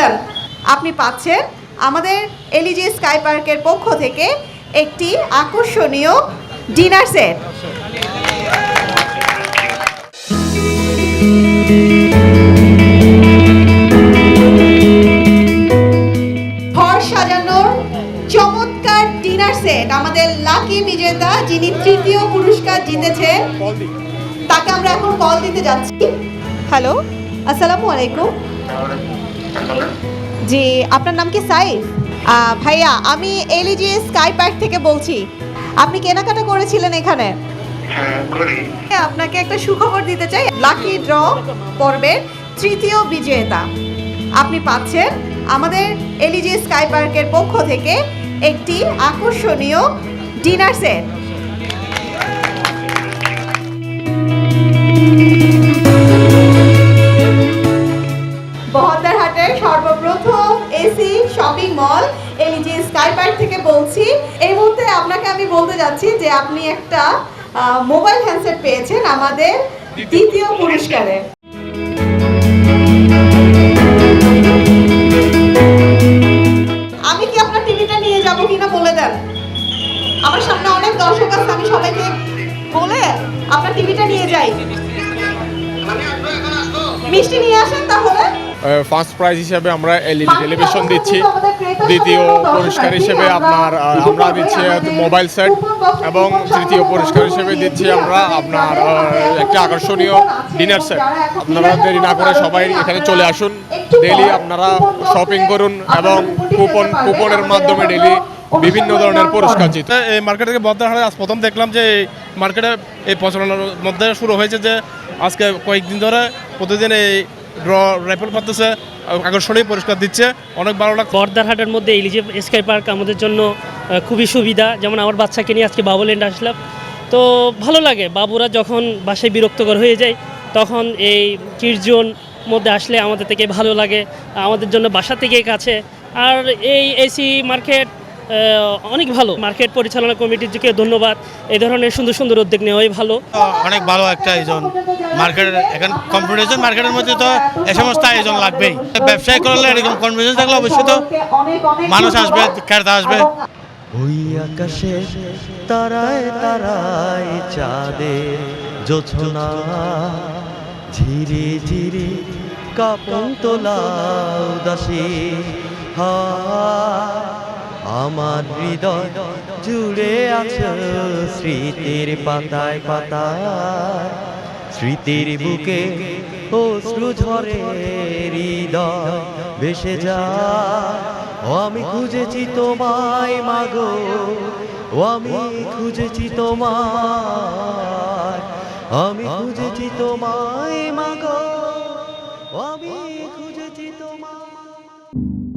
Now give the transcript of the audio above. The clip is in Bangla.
দেন আপনি পাচ্ছেন আমাদের এলিজি স্কাই পার্কের পক্ষ থেকে একটি আকর্ষণীয় ডিনার সেট ঘর সাজানোর চমৎকার ডিনার সেট আমাদের লাকি বিজেতা যিনি তৃতীয় পুরস্কার জিতেছে, তাকে আমরা এখন কল দিতে যাচ্ছি। হ্যালো আসসালামু আলাইকুম। জি আপনার নাম কি সাইফ? ভাইয়া আমি এলিজি স্কাই পার্ক থেকে বলছি। আপনি কেনাকাটা করেছিলেন এখানে? হ্যাঁ আপনাকে একটা সুখবর দিতে চাই। লাকি ড্র পর্বের তৃতীয় বিজেতা। আপনি পাচ্ছেন আমাদের এলিজি স্কাই পার্কের পক্ষ থেকে একটি আকর্ষণীয় ডিনার সেট। শপিং মল এলিজি স্কাই পার্ক থেকে বলছি, এই মুহূর্তে আপনাকে আমি বলতে যাচ্ছি যে আপনি একটা মোবাইল হ্যান্ডসেট পেয়েছেন আমাদের দ্বিতীয় পুরস্কারে। আমি কি আপনার টিভিটা নিয়ে যাব কিনা বলে দেন? আমার সামনে অনেক দর্শক আছে, আমি সবাইকে বলে আপনার টিভিটা নিয়ে যাই। মিষ্টি নিয়ে আসেন তাহলে। ফার্স্ট প্রাইজ হিসেবে আমরা এলইডি টেলিভিশন দিচ্ছি। দ্বিতীয় পুরস্কার হিসেবে আপনার আমরা দিচ্ছি মোবাইল সেট এবং তৃতীয় পুরস্কার হিসেবে দিচ্ছি আমরা আপনার একটি আকর্ষণীয় ডিনার সেট আপনারা দেরি না করে সবাই এখানে চলে আসুন। ডেলি আপনারা শপিং করুন এবং কুপন কুপনের মাধ্যমে ডেলি বিভিন্ন ধরনের পুরস্কার জিত এই মার্কেট থেকে বদ্ধ হারে আজ প্রথম দেখলাম যে এই মার্কেটে এই প্রচলনের মধ্যে শুরু হয়েছে যে আজকে কয়েকদিন ধরে প্রতিদিন এই ড্র র্যাপেল আকর্ষণীয় পুরস্কার দিচ্ছে, অনেক ভালো লাগছে। বর্দারহাটের মধ্যে এলিজে স্কাই পার্ক আমাদের জন্য খুবই সুবিধা, যেমন আমার বাচ্চাকে নিয়ে আজকে বাবুল্যান্ড আসলাম। তো ভালো লাগে, বাবুরা যখন বাসায় বিরক্তকর হয়ে যায়, তখন এই চিরজন মধ্যে আসলে আমাদের থেকে ভালো লাগে, আমাদের জন্য বাসা থেকে কাছে। আর এই এসি মার্কেট অনেক ভালো। মার্কেট পরিচালনা কমিটির দিকে ধন্যবাদ। এই ধরনের সুন্দর সুন্দর উদ্যোগ নেওয়াই ভালো। অনেক ভালো একটা আয়োজন। মার্কেটের এখন কম্পিটিশন মার্কেটের মধ্যে তো এ সমস্ত আয়োজন লাগবেই। ব্যবসায় করলে এরকম কম্পিটিশন থাকলে অবশ্যই তো মানুষ আসবে ক্রেতা আসবে। ওই আকাশে তারায় তারায় চাঁদে জোছনা ঝিরে ঝিরে কাপন তোলা উদাসী হা আমার হৃদয় জুড়ে আছে স্মৃতির পাতায় পাতায়। স্মৃতির বুকে অশ্রু ঝরে হৃদয় ভেসে যায়। ও আমি খুঁজেছি তোমায় মাগো ও আমি খুঁজেছি তোমায়। আমি খুঁজেছি তোমায় মাগো ও আমি খুঁজেছি তোমায়।